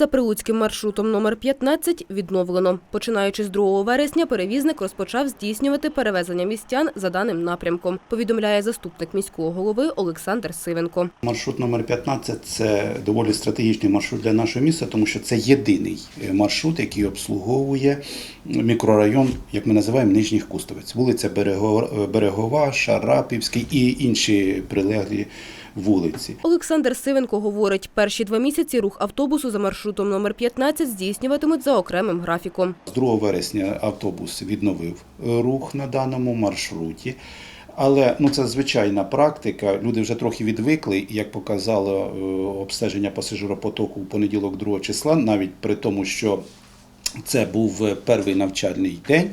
за прилуцьким маршрутом номер 15 відновлено. Починаючи з 2 вересня, перевізник розпочав здійснювати перевезення містян за даним напрямком, повідомляє заступник міського голови Олександр Сивенко. Маршрут номер 15 – це доволі стратегічний маршрут для нашого міста, тому що це єдиний е, маршрут, який обслуговує мікрорайон, як ми називаємо, Нижніх Кустовець. Вулиця Берего- Берегова, Шарапівський і інші прилеглі вулиці. Олександр Сивенко говорить, перші два місяці рух автобусу за маршрутом номер 15 здійснюватимуть за окремим графіком. З 2 вересня автобус відновив е, рух на даному маршруті. Але ну це звичайна практика. Люди вже трохи відвикли, як показало е, обстеження пасажиропотоку у понеділок 2 числа, навіть при тому, що це був е, перший навчальний день,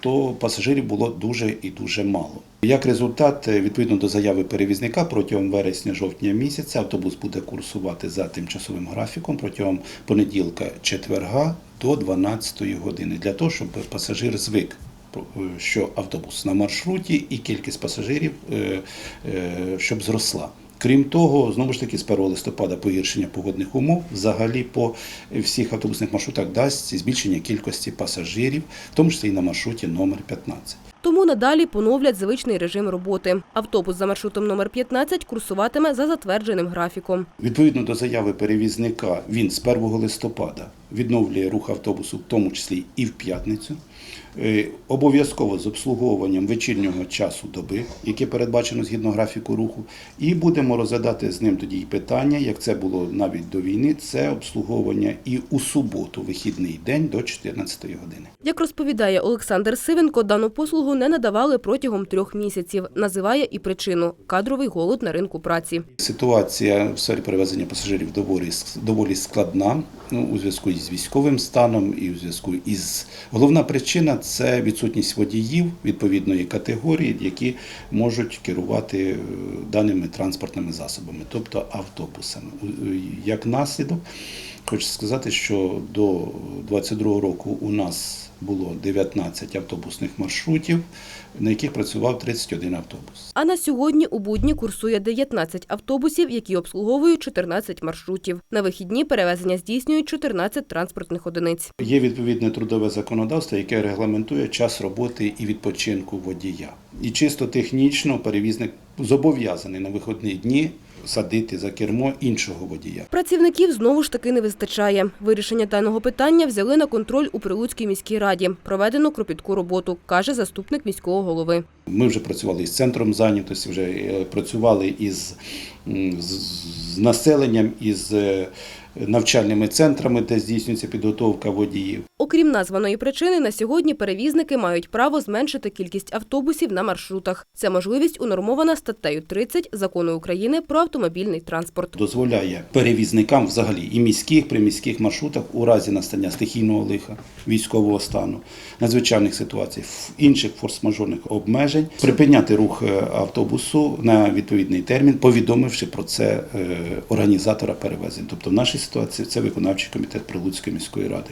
то пасажирів було дуже і дуже мало. Як результат, е, відповідно до заяви перевізника, протягом вересня-жовтня місяця автобус буде курсувати за тимчасовим графіком протягом понеділка четверга до 12 години, для того, щоб пасажир звик. е, Що автобус на маршруті і кількість пасажирів е, е, щоб зросла. Крім того, знову ж таки, з 1 листопада погіршення погодних умов взагалі по всіх автобусних маршрутах дасть збільшення кількості пасажирів, в тому числі і на маршруті номер 15. Тому надалі поновлять звичний режим роботи. Автобус за маршрутом номер 15 курсуватиме за затвердженим графіком. Відповідно до заяви перевізника, він з 1 листопада відновлює рух автобусу, в тому числі і в п'ятницю. Е, Обов'язково з обслуговуванням вечірнього часу доби, яке передбачено згідно графіку руху, і будемо розглядати з ним тоді і питання, як це було навіть до війни, це обслуговування і у суботу, вихідний день до 14 години. Як розповідає Олександр Сивенко, дану послугу не надавали протягом трьох місяців. Називає і причину – кадровий голод на ринку праці. Ситуація в сфері перевезення пасажирів доволі, доволі складна ну, у зв'язку із військовим станом і у зв'язку із головна причина це відсутність водіїв відповідної категорії, які можуть керувати е, даними транспортними засобами, тобто автобусами. Е, Як наслідок, хочу сказати, що до 2022 року у нас було 19 автобусних маршрутів, на яких працював 31 автобус. А на сьогодні у будні курсує 19 автобусів, які обслуговують 14 маршрутів. На вихідні перевезення здійснюють 14 транспортних одиниць. Є відповідне трудове законодавство, яке регламентує час роботи і відпочинку водія. І чисто технічно перевізник зобов'язаний на вихідні дні садити за кермо іншого водія. Працівників знову ж таки не вистачає. Вирішення даного питання взяли на контроль у Прилуцькій міській раді. Проведено кропітку роботу, каже заступник міського голови. Ми вже працювали із центром зайнятості, вже е, працювали із з, населенням, із е, навчальними центрами, де здійснюється підготовка водіїв. Окрім названої причини, на сьогодні перевізники мають право зменшити кількість автобусів на маршрутах. Ця можливість унормована статтею 30 Закону України про автомобільний транспорт. дозволяє перевізникам взагалі і міських, приміських маршрутах у разі настання стихійного лиха, військового стану, надзвичайних ситуацій, інших форс-мажорних обмежень, припиняти рух е, автобусу на відповідний термін, повідомивши про це е, організатора перевезень. Тобто в нашій ситуації це виконавчий комітет Прилуцької міської ради.